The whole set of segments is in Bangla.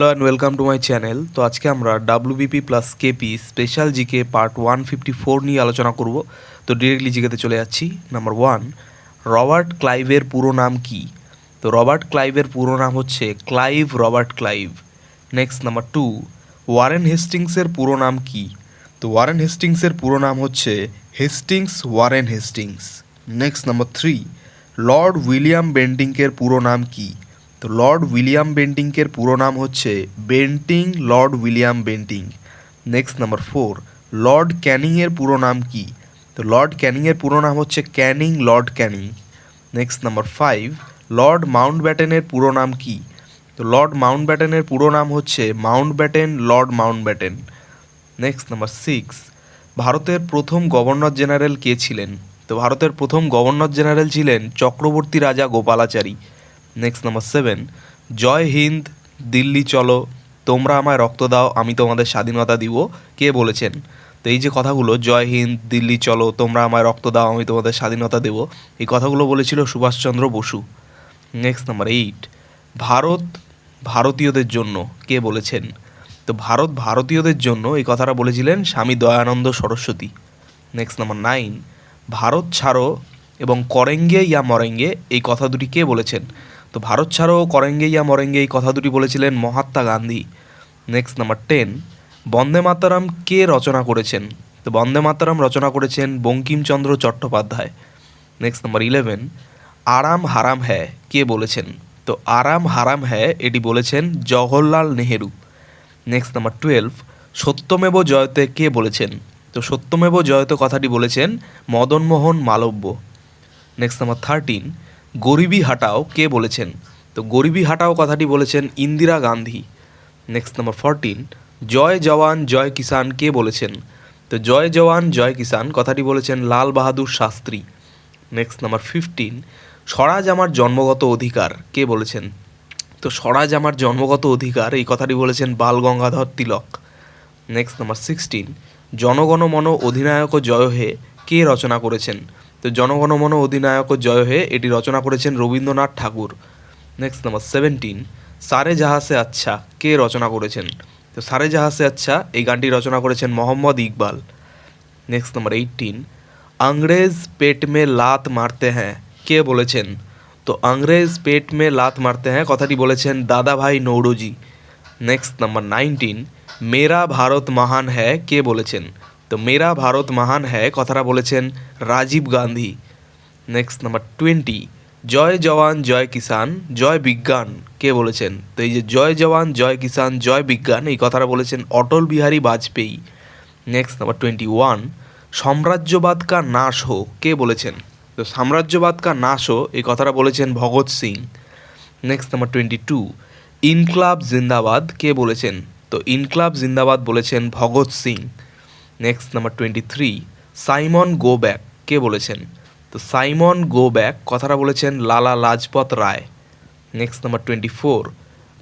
Hello and welcome to my channel তো আজকে আমরা WBP plus KP special GK part one fifty four নিয়ে আলোচনা করব। তো ডিরেক্টলি জিকেতে চলে যাচ্ছি। নাম্বার ওয়ান রবার্ট ক্লাইভের পুরো নাম কি? তো রবার্ট ক্লাইভের পুরো নাম হচ্ছে Clive Robert Clive. Next number two Warren হেস্টিংসের পুরো নাম কি? তো ওয়ারেন হেস্টিংসের পুরো নাম হচ্ছে Hastings Warren Hastings. Next number three Lord William বেন্টিংকের পুরো নাম কি? তো লর্ড উইলিয়াম বেন্টিংকের পুরো নাম হচ্ছে Bentinck Lord William Bentinck. Next number four, Lord ক্যানিংয়ের পুরো নাম কি? তো লর্ড ক্যানিংয়ের পুরো নাম হচ্ছে Canning Lord Canning. Next number five, Lord Mount ব্যাটেনের পুরো নাম কি? তো লর্ড মাউন্ট ব্যাটেনের পুরো নাম হচ্ছে Mountbatten Lord Mountbatten next number six, ভারতের প্রথম গভর্নর জেনারেল কে ছিলেন? তো ভারতের প্রথম গভর্নর জেনারেল ছিলেন Chakravarti Raja Gopalachari. Next number seven জয় হিন্দ, দিল্লি চলো। তোমরা আমায় রক্ত দাও, আমি তোমাদের স্বাধীনতা দিব। কে বলেছেন? তো এই যে কথাগুলো, জয় হিন্দ, দিল্লি চলো, তোমরা আমায় রক্ত দাও, আমি তোমাদের স্বাধীনতা দেব। এই কথাগুলো বলেছিল Subhash Chandra Bose. Next number eight Bharat ভারতীয়দের জন্য, কে বলেছেন? তো ভারত ভারতীয়দের জন্য এই কথাটা বলেছিলেন Swami Dayananda Saraswati. Next number nine Bharat ছাড়ো এবং করেঙ্গে ইয়া মরেঙ্গে, এই কথা দুটি কে বলেছেন? তো ভারত ছাড়ো করেঙ্গে ইয়া মরেঙ্গে এই কথা দুটি বলেছিলেন Mahatma Gandhi. Next number ten Vande Mataram কে রচনা করেছেন? তো বন্দে মাতারাম রচনা করেছেন Bankimchandra Chattopadhyay. Next number eleven আরাম হারাম হ্যায় কে বলেছেন? তো আরাম হারাম হ্যায় এটি বলেছেন Jawaharlal Nehru. Next number twelve সত্যমেব জয়তে কে বলেছেন? তো সত্যমেব জয়তে কথাটি বলেছেন Madan Mohan Malviya. Next number thirteen গরিবি হাটাও কে বলেছেন? তো গরিবি হাটাও কথাটি বলেছেন Indira Gandhi. Next number fourteen জয় জওয়ান, জয় কিষান কে বলেছেন? তো জয় জওয়ান, জয় কিষান কথাটি বলেছেন Lal Bahadur Shastri. Next number fifteen স্বরাজ আমার জন্মগত অধিকার কে বলেছেন? তো স্বরাজ আমার জন্মগত অধিকার, এই কথাটি বলেছেন Bal Gangadhar Tilak. Next number sixteen জনগণ মন অধিনায়ক জয় হে কে রচনা করেছেন? তো জনগণমন অধিনায়ক জয় হয়ে এটি রচনা করেছেন Rabindranath Thakur. Next number seventeen সারে জাহাসে আচ্ছা কে রচনা করেছেন? তো সারে জাহাসে আচ্ছা এই গানটি রচনা করেছেন Mohammad Iqbal. Next number eighteen Angrez পেট মে লাত মারতে হ্যাঁ কে বলেছেন? তো আংরেজ পেট মে লাত মারতে হ্যাঁ কথাটি বলেছেন Dadabhai Naoroji. Next number nineteen মেরা ভারত মহান হ্যাঁ কে বলেছেন? তো মেরা ভারত মহান হ্যায়, কথাটা বলেছেন Rajiv Gandhi. Next number twenty জয় জওয়ান, জয় কিষান জয় বিজ্ঞান, কে বলেছেন? তো এই যে জয় জওয়ান, জয় কিষান জয় বিজ্ঞান, এই কথাটা বলেছেন Atal Bihari Vajpayee. Next number twenty one সাম্রাজ্যবাদ কা নাশ হো, কে বলেছেন? তো সাম্রাজ্যবাদ কা নাশ হো, এই কথাটা বলেছেন Bhagat Singh. Next number twenty two ইনক্লাব জিন্দাবাদ, কে বলেছেন? তো ইনক্লাব জিন্দাবাদ বলেছেন Bhagat Singh. Next number twenty three Simon go back কে বলেছেন? তো সাইমন গো ব্যাক কথাটা বলেছেন Lala Lajpat Rai. Next number twenty four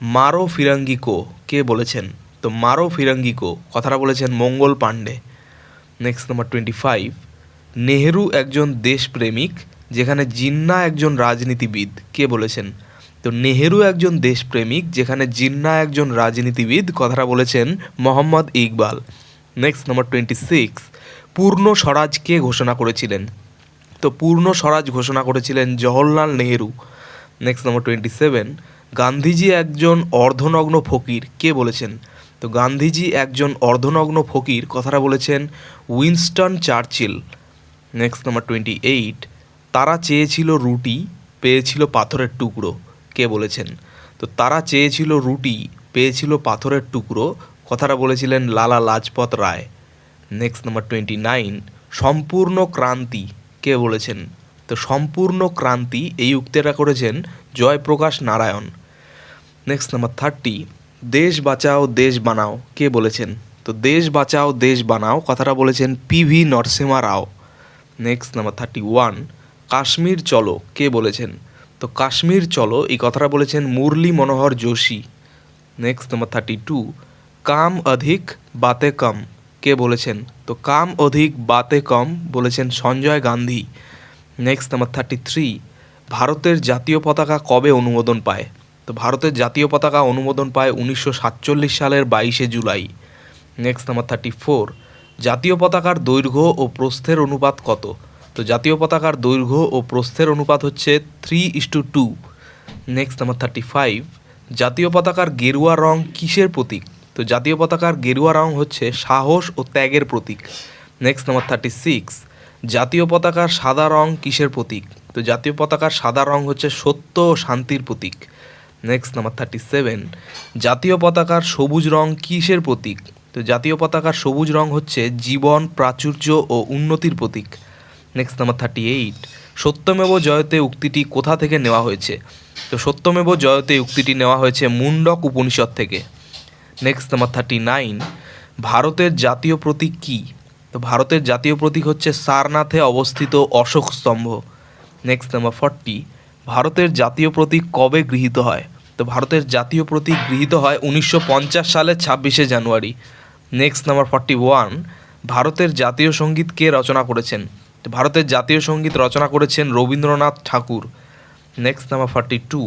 মারো ফিরাঙ্গি কো। বলেছেন? তো মারো ফিরাঙ্গি কো, কথাটা বলেছেন Mangal Pandey. Next number twenty five Nehru একজন দেশপ্রেমিক, যেখানে জিন্না একজন রাজনীতিবিদ। কে বলেছেন? তো নেহেরু একজন দেশপ্রেমিক, যেখানে জিন্না একজন রাজনীতিবিদ, কথাটা বলেছেন Mohammad Iqbal. Next number twenty six পূর্ণ স্বরাজ কে ঘোষণা করেছিলেন? তো পূর্ণ স্বরাজ ঘোষণা করেছিলেন Jawaharlal Nehru next number twenty seven Gandhiji একজন অর্ধনগ্ন ফকির, কে বলেছেন? তো গান্ধীজি একজন অর্ধনগ্ন ফকির, কথাটা বলেছেন Winston Churchill next number twenty eight তারা চেয়েছিল রুটি, পেয়েছিল পাথরের টুকরো, কে বলেছেন? তো তারা চেয়েছিল রুটি, পেয়েছিল পাথরের টুকরো কথাটা বলেছিলেন Lala Lajpat Rai. Next number twenty nine সম্পূর্ণ ক্রান্তি। কে বলেছেন? তো সম্পূর্ণ ক্রান্তি এই উক্তিটা করেছেন Jayaprakash Narayan. Next number thirty দেশ বাঁচাও, দেশ বানাও। কে বলেছেন? তো দেশ বাঁচাও, দেশ বানাও কথাটা বলেছেন P V Narasimha Rao. Next number thirty one Kashmir চলো। কে বলেছেন? তো কাশ্মীর চলো, এই কথাটা বলেছেন Murli Manohar Joshi. Next number thirty two কাম অধিক, বাতে কম। কে বলেছেন? তো কাম অধিক, বাতে কম বলেছেন Sanjay Gandhi. Next number thirty three ভারতের জাতীয় পতাকা কবে অনুমোদন পায়? তো ভারতের জাতীয় পতাকা অনুমোদন পায় উনিশশো সাতচল্লিশ সালের বাইশে July. Next number thirty four জাতীয় পতাকার দৈর্ঘ্য ও প্রস্থের অনুপাত কত? তো জাতীয় পতাকার দৈর্ঘ্য ও প্রস্থের অনুপাত হচ্ছে three is to two next number thirty five জাতীয় পতাকার গেরুয়া রং কিসের প্রতীক? তো জাতীয় পতাকার গেরুয়া রং হচ্ছে সাহস ও ত্যাগের প্রতীক। নেক্সট নাম্বার থার্টি সিক্স জাতীয় পতাকার সাদা রং কিসের প্রতীক? তো জাতীয় পতাকার সাদা রং হচ্ছে সত্য ও শান্তির প্রতীক। নেক্সট নাম্বার থার্টি সেভেন জাতীয় পতাকার সবুজ রং কিসের প্রতীক? তো জাতীয় পতাকার সবুজ রং হচ্ছে জীবন, প্রাচুর্য ও উন্নতির প্রতীক। নেক্সট নাম্বার থার্টি এইট সত্যমেব জয়তে উক্তিটি কোথা থেকে নেওয়া হয়েছে? তো সত্যমেব জয়তে উক্তিটি নেওয়া হয়েছে মুন্ডক উপনিষদ থেকে। নেক্সট নাম্বার থার্টি নাইন ভারতের জাতীয় প্রতীক কী? তো ভারতের জাতীয় প্রতীক হচ্ছে সারনাথে অবস্থিত অশোক স্তম্ভ। নেক্সট নাম্বার ফর্টি ভারতের জাতীয় প্রতীক কবে গৃহীত হয়? তো ভারতের জাতীয় প্রতীক গৃহীত হয় উনিশশো পঞ্চাশ সালের ছাব্বিশে January. Next number forty one ভারতের জাতীয় সংগীত কে রচনা করেছেন? তো ভারতের জাতীয় সংগীত রচনা করেছেন Rabindranath Thakur. Next number forty two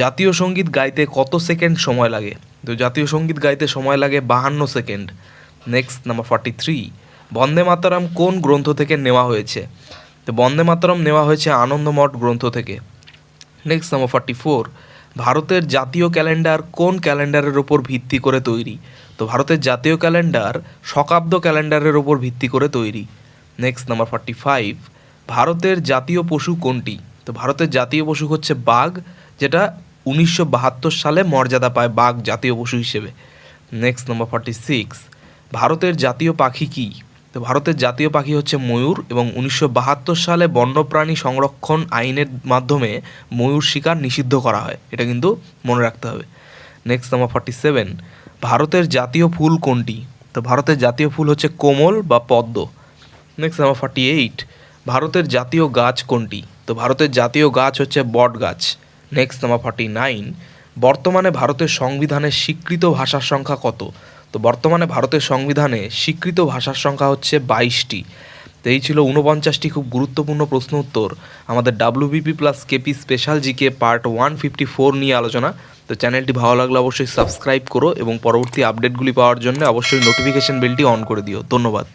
জাতীয় সংগীত গাইতে কত সেকেন্ড সময় লাগে? তো জাতীয় সংগীত গাইতে সময় লাগে বাহান্ন second. Next number forty three Vande Mataram কোন গ্রন্থ থেকে নেওয়া হয়েছে? তো বন্দে মাতারাম নেওয়া হয়েছে আনন্দমঠ গ্রন্থ থেকে। নেক্সট নাম্বার ফর্টি ফোর ভারতের জাতীয় ক্যালেন্ডার কোন ক্যালেন্ডারের ওপর ভিত্তি করে তৈরি? তো ভারতের জাতীয় ক্যালেন্ডার শকাব্দ ক্যালেন্ডারের ওপর ভিত্তি করে তৈরি। নেক্সট নাম্বার ফর্টি ফাইভ ভারতের জাতীয় পশু কোনটি? তো ভারতের জাতীয় পশু হচ্ছে বাঘ, যেটা উনিশশো বাহাত্তর সালে মর্যাদা পায় বাঘ জাতীয় পশু হিসেবে। নেক্সট নাম্বার ফর্টি সিক্স ভারতের জাতীয় পাখি কী? তো ভারতের জাতীয় পাখি হচ্ছে ময়ূর এবং উনিশশো বাহাত্তর সালে বন্যপ্রাণী সংরক্ষণ আইনের মাধ্যমে ময়ূর শিকার নিষিদ্ধ করা হয়। এটা কিন্তু মনে রাখতে হবে। নেক্সট নাম্বার ফর্টি সেভেন ভারতের জাতীয় ফুল কোনটি? তো ভারতের জাতীয় ফুল হচ্ছে কোমল বা পদ্ম। নেক্সট নাম্বার ফর্টি এইট ভারতের জাতীয় গাছ কোনটি? তো ভারতের জাতীয় গাছ হচ্ছে বট গাছ নেক্সট নাম্বার ফর্টি নাইন বর্তমানে ভারতের সংবিধানের স্বীকৃত ভাষার সংখ্যা কত? তো বর্তমানে ভারতের সংবিধানে স্বীকৃত ভাষার সংখ্যা হচ্ছে বাইশটি। তো এই ছিল ঊনপঞ্চাশটি খুব গুরুত্বপূর্ণ প্রশ্ন উত্তর। আমাদের WBP plus KP special GK part one fifty four নিয়ে আলোচনা। তো চ্যানেলটি ভালো লাগলে অবশ্যই সাবস্ক্রাইব করো এবং পরবর্তী আপডেটগুলি পাওয়ার জন্য অবশ্যই নোটিফিকেশন বেলটি অন করে দিও। ধন্যবাদ।